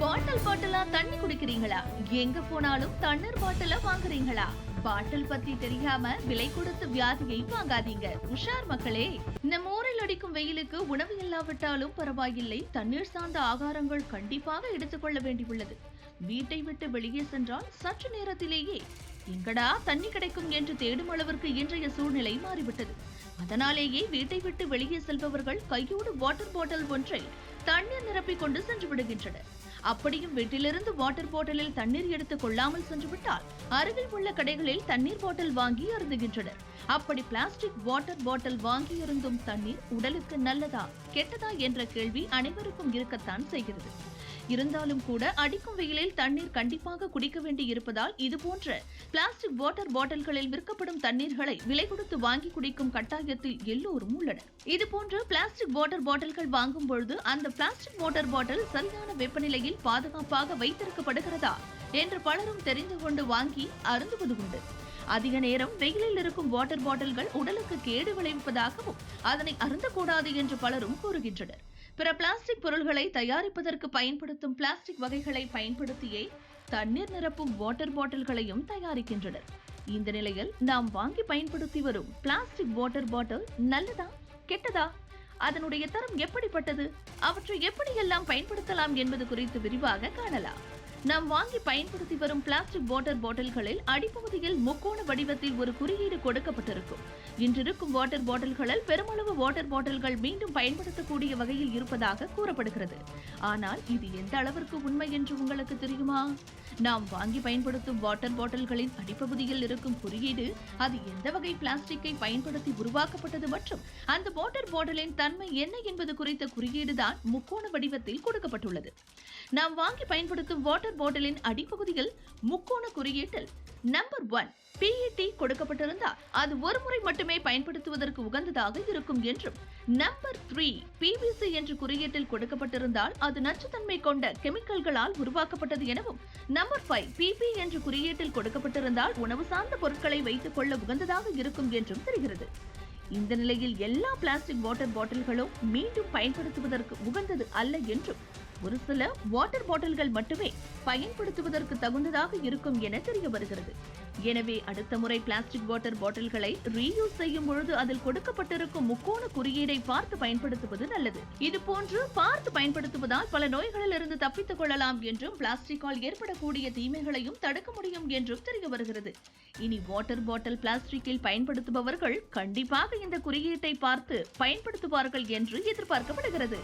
பாட்டில் பாட்டிலா தண்ணி குடிக்கிறீங்களா? எங்க போனாலும் தண்ணீர் பாட்டில வாங்குறீங்களா? பாட்டில் பத்தி தெரியாம விலை கொடுத்து வியாதியை வாங்காதீங்க. உஷார் மக்களே நம்ம ஊரில் அடிக்கும் வெயிலுக்கு உணவு இல்லாவிட்டாலும் பரவாயில்லை. தண்ணீர் சார்ந்த ஆகாரங்கள் கண்டிப்பாக எடுத்துக்கொள்ள வேண்டியுள்ளது. வீட்டை விட்டு வெளியே சென்றால் சற்று நேரத்திலேயே எங்கடா தண்ணி கிடைக்கும் என்று தேடும் அளவிற்கு இன்றைய சூழ்நிலை மாறிவிட்டது. அதனாலேயே வீட்டை விட்டு வெளியே செல்பவர்கள் கையோடு வாட்டர் பாட்டில் ஒன்றை தண்ணீர் நிரப்பிக் கொண்டு சென்று விடுகின்றனர் அப்படியும் வீட்டிலிருந்து வாட்டர் பாட்டிலில் தண்ணீர் எடுத்துக் கொள்ளாமல் சென்றுவிட்டால் அருகில் உள்ள கடைகளில் தண்ணீர் பாட்டில் வாங்கி அருந்துகின்றனர். அப்படி பிளாஸ்டிக் வாட்டர் பாட்டில் வாங்கி அருந்தும் தண்ணீர் உடலுக்கு நல்லதா கெட்டதா என்ற கேள்வி அனைவருக்கும் இருக்கத்தான் செய்கிறது. இருந்தாலும் கூட அடிக்கும் வெயிலில் தண்ணீர் கண்டிப்பாக குடிக்க வேண்டி இருப்பதால் இது போன்ற பிளாஸ்டிக் வாட்டர் பாட்டில்களில் விற்கப்படும் தண்ணீர்களை விலை கொடுத்து வாங்கி குடிக்கும் கட்டாயத்தில் எல்லோரும் உள்ளனர். இதுபோன்று பிளாஸ்டிக் வாட்டர் பாட்டில்கள் வாங்கும் பொழுது அந்த பிளாஸ்டிக் வாட்டர் பாட்டில் சரியான வெப்பநிலையில் பாதுகாப்பாக வைத்திருக்கப்படுகிறதா என்று பலரும் தெரிந்து கொண்டு வாங்கி அருந்துவது உண்டு. அதிக நேரம் வெயிலில் இருக்கும் வாட்டர் பாட்டில்கள் உடலுக்கு கேடு விளைவிப்பதாகவும் அதனை அருந்தக்கூடாது என்று பலரும் கூறுகின்றனர். பிற பிளாஸ்டிக் பொருள்களை தயாரிப்பதற்கு பயன்படுத்தும் பிளாஸ்டிக் வகைகளை பயன்படுத்தியே தண்ணீர் நிரப்பும் வாட்டர் பாட்டில்களையும் தயாரிக்கின்றனர். இந்த நிலையில் நாம் வாங்கி பயன்படுத்தி வரும் பிளாஸ்டிக் வாட்டர் பாட்டில் நல்லதா கெட்டதா? அதனுடைய தரம் எப்படிப்பட்டது? அவற்றை எப்படியெல்லாம் பயன்படுத்தலாம் என்பது குறித்து விரிவாக காணலாம். நாம் வாங்கி பயன்படுத்தி வரும் பிளாஸ்டிக் வாட்டர் பாட்டில்களில் அடிப்பகுதியில் முக்கோண வடிவத்தில் ஒரு குறியீடு கொடுக்கப்பட்டிருக்கும். இன்றிருக்கும் வாட்டர் பாட்டில்களில் பெருமளவு வாட்டர் பாட்டில்கள் மீண்டும் பயன்படுத்தக்கூடிய வகையில் இருப்பதாக கூறப்படுகிறது. ஆனால் இது எந்த அளவிற்கு உண்மை என்று உங்களுக்கு தெரியுமா? நாம் வாங்கி பயன்படுத்தும் வாட்டர் பாட்டில்களின் அடிப்பகுதியில் இருக்கும் குறியீடு அது எந்த வகை பிளாஸ்டிக்கை பயன்படுத்தி உருவாக்கப்பட்டது மற்றும் அந்த வாட்டர் பாட்டிலின் தன்மை என்ன என்பது குறித்த குறியீடு தான் முக்கோண வடிவத்தில் கொடுக்கப்பட்டுள்ளது. நாம் வாங்கி பயன்படுத்தும் வாட்டர் பாட்டிலின் அடிப்பகுதியில் முக்கோண குறியீட்டில் நம்பர் ஒன் பிஇடி கொடுக்கப்பட்டிருந்தால் அது ஒரு முறை மட்டுமே பயன்படுத்துவதற்கு உகந்ததாக இருக்கும் என்றும் நம்பர் த்ரீ பிபிசி என்று குறியீட்டில் கொடுக்கப்பட்டிருந்தால் அது நச்சுத்தன்மை கொண்ட கெமிக்கல்களால் உருவாக்கப்பட்டது எனவும் நம்பர் ஃபைவ் பிபி என்று குறியீட்டில் கொடுக்கப்பட்டிருந்தால் உணவு சார்ந்த பொருட்களை வைத்துக் கொள்ள உகந்ததாக இருக்கும் என்றும் தெரிகிறது. இந்த நிலையில் எல்லா பிளாஸ்டிக் வாட்டர் பாட்டில்களும் மீண்டும் பயன்படுத்துவதற்கு உகந்தது அல்ல என்றும் ஒரு சில வாட்டர் பாட்டில்கள் மட்டுமே பயன்படுத்துவதற்கு தகுந்ததாக இருக்கும் என தெரிய வருகிறது எனவே அடுத்த முறை பிளாஸ்டிக் வாட்டர் பாட்டில்களை ரீயூஸ் செய்யும் பொழுது அதில் கொடுக்கப்பட்டிருக்கும் முக்கோண குறியீடை பார்த்து பயன்படுத்துவது நல்லது. இது போன்று பார்த்து பயன்படுத்துவதால் பல நோய்களிலிருந்து தப்பித்துக் கொள்ளலாம் என்றும் பிளாஸ்டிக்கால் ஏற்படக்கூடிய தீமைகளையும் தடுக்க முடியும் என்றும் தெரிய வருகிறது இனி வாட்டர் பாட்டில் பிளாஸ்டிக்கில் பயன்படுத்துபவர்கள் கண்டிப்பாக இந்த குறியீட்டை பார்த்து பயன்படுத்துவார்கள் என்று எதிர்பார்க்கப்படுகிறது.